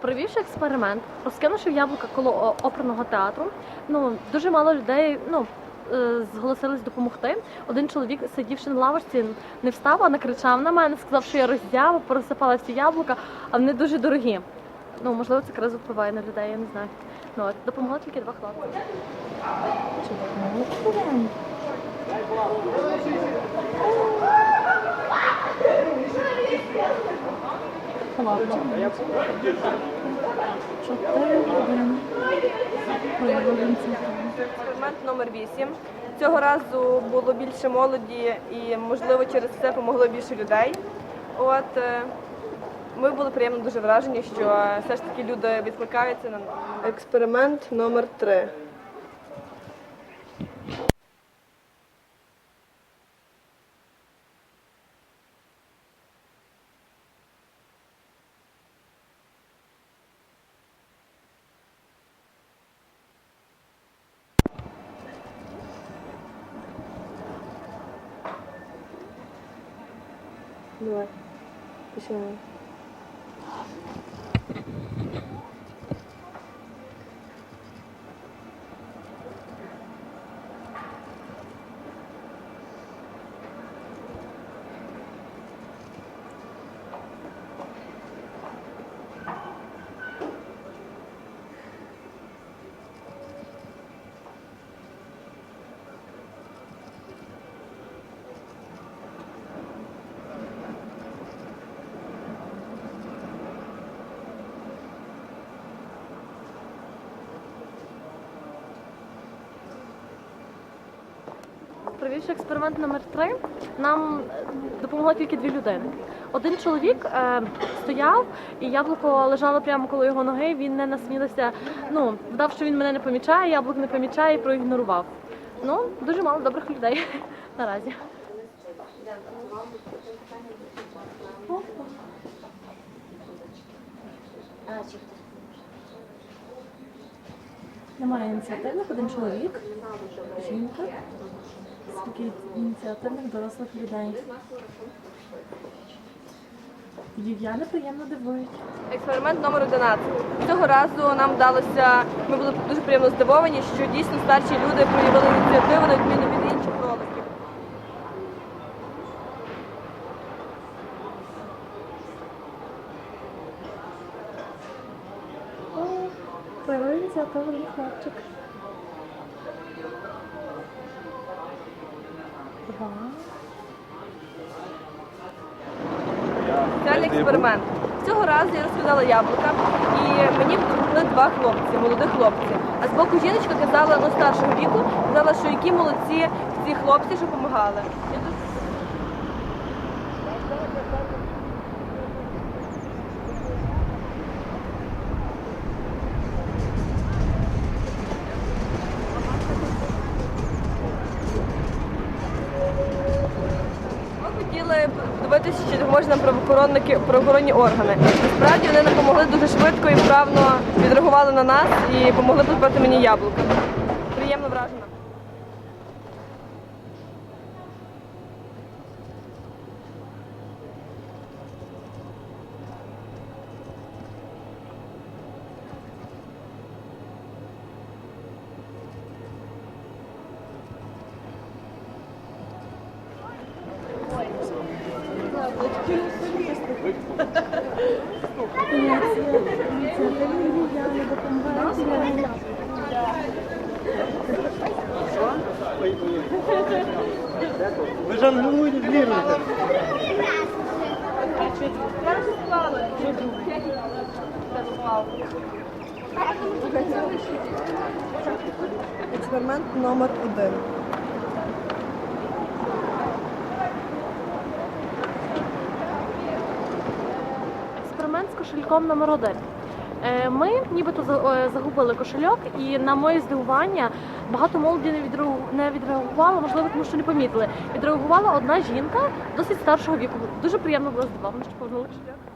Провівши експеримент, розкинувши яблука коло оперного театру, ну дуже мало людей ну, е, зголосились допомогти. Один чоловік, сидівши на лавочці, не встав, а накричав на мене, сказав, що я роздява, порозсипала всі яблука, а вони дуже дорогі. Ну, можливо, це якраз впливає на людей, я не знаю. Ну, от, допомогло тільки два хлопці. Експеримент номер 8. Цього разу було більше молоді і, можливо, через це помогло більше людей. От е, ми були приємно дуже вражені, що все ж таки люди відкликаються на експеримент номер 3. Давай. Починаємо. Провівши експеримент номер 3 нам допомогло тільки дві людини. Один чоловік е, стояв, і яблуко лежало прямо коло його ноги. Він не насмілився, ну вдав, що він мене не помічає, яблук не помічає і проігнорував. Ну, дуже мало добрих людей наразі. Немає ініціативних, один чоловік, жінка, скільки ініціативних дорослих людей. Львів'яни приємно дивують. Експеримент номер 11. Цього разу нам вдалося, ми були дуже приємно здивовані, що дійсно старші люди проявили ініціативу на відміну від інших роликів. Проявив ініціативу хлопчик. Два. Соціальний експеримент. Цього разу я розкидала яблука, і мені допомогли два хлопці, молоді хлопці. А з боку жіночка казала, ну старшого віку, казала, що які молодці ці хлопці, що допомагали. Я дуже Ми хотіли подивитися, чи допоможуть нам правоохоронники правоохоронні органи. Насправді вони допомогли дуже швидко і вправно відреагували на нас і допомогли позбавити мені яблука. Приємно вражена. Львів'яни допомагають. Ви жонглюєте, віруєте. Експеримент номер один. Експеримент з кошельком номер один. Е, Ми нібито е, загубили кошельок, і на моє здивування багато молоді не відреагувало, можливо, тому що не помітили. Відреагувала одна жінка досить старшого віку. Дуже приємно було здивовано, що повернули кошельок.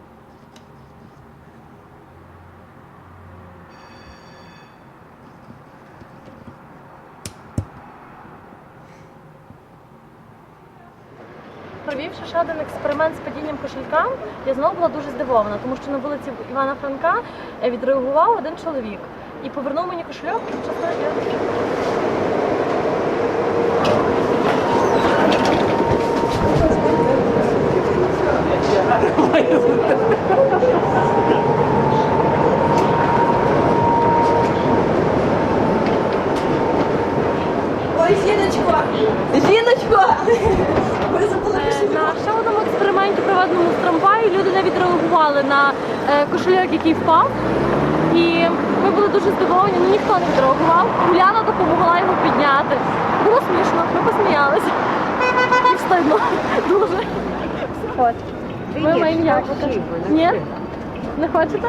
Провівши ще один експеримент з падінням кошелька, я знову була дуже здивована, тому що на вулиці Івана Франка е, відреагував один чоловік і повернув мені кошельок. чесно, я- Ой, жіночко! Жіночко! Ви забули Е, На ще одному експерименті, проведеному в трамваї, люди не відреагували на е, кошельок, який впав. І ми були дуже здивовані, ну ніхто не відреагував. Уляна допомогла його підняти. Було смішно, ми посміялися. І встигно дуже. От. Ми маємо яблука. Ні? Не хочете?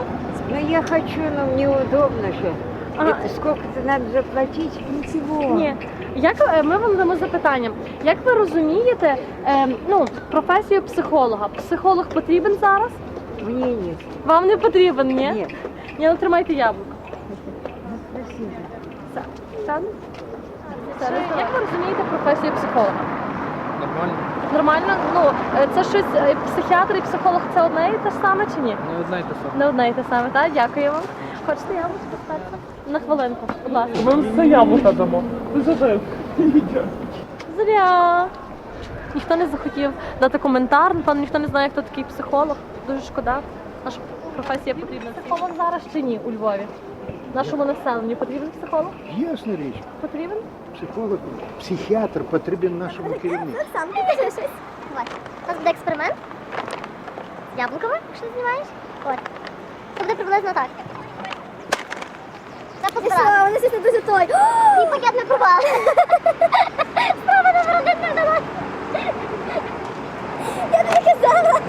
Ну я хочу, но мне удобно же. Ага. Это сколько-то надо заплатить? Ничего. Ні. Як е, ми вам дамо запитання? Як ви розумієте е, ну, професію психолога? Психолог потрібен зараз? Мне нет. Вам не потрібен, ні? Нет. Ні, ну тримайте яблуко. Спасибо. Як ви розумієте професію психолога? Нормально. Нормально? Ну, е, це щось е, психіатр і психолог це одне і те ж саме чи ні? Не одна й те саме. Не одне і те саме, так? Дякую вам. Хочете яблучко стати? На хвилинку, будь ласка. Ми вам все яблука дамо. Ти зажив. Зря. Ніхто не захотів дати коментар, напевно, ніхто не знає, хто такий психолог. Дуже шкода. Наша професія потрібна. Психолог зараз чи ні у Львові? Нашому населенню потрібен психолог? Ясна річ, Потрібен? психолог, психіатр потрібен нашому керівнику. Ти щось. Давай. У нас буде експеримент. З яблуками, якщо знімаєш. От. Це буде приблизно так. Це позбирати. Вони щось дуже той. І пакет не провал. Справа номер один не вдалося. Я тобі казала.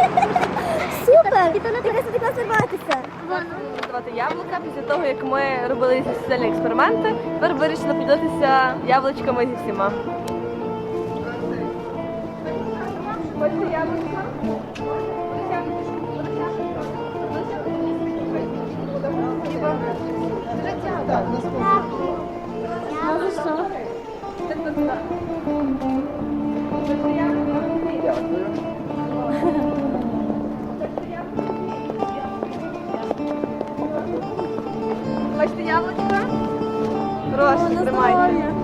Супер. І то не треба сюди консерватися. давати яблука після того, як ми робили ці експерименти. Тепер вирішили поділитися яблучками зі всіма. Хочете яблучка? Хочете яблучко? Прошу, тримайте.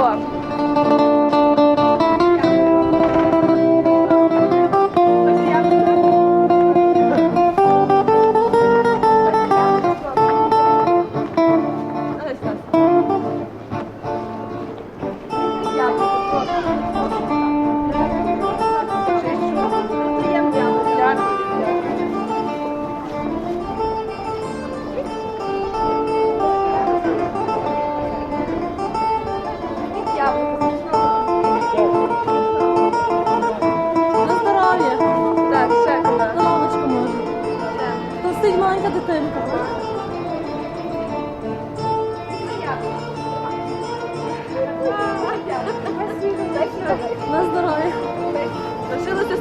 О.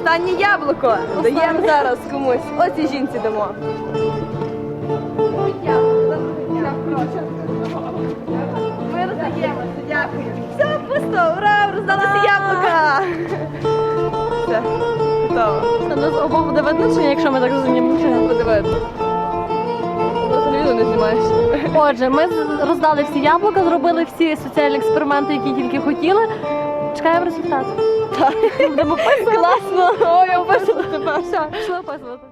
останнє яблуко. Даємо зараз комусь. Ось і жінці дамо. Ми роздаємося, дякую. Все, просто, ура, роздалося яблука. Все, готово. Нас обох буде видно, чи ні, якщо ми так розуміємо? Буде видно. Просто відео не знімаєш. Отже, ми роздали всі яблука, зробили всі соціальні експерименти, які тільки хотіли. Чекаємо результат. Будемо писати. Класно. Ой, я тебе. Все, пішла описувати.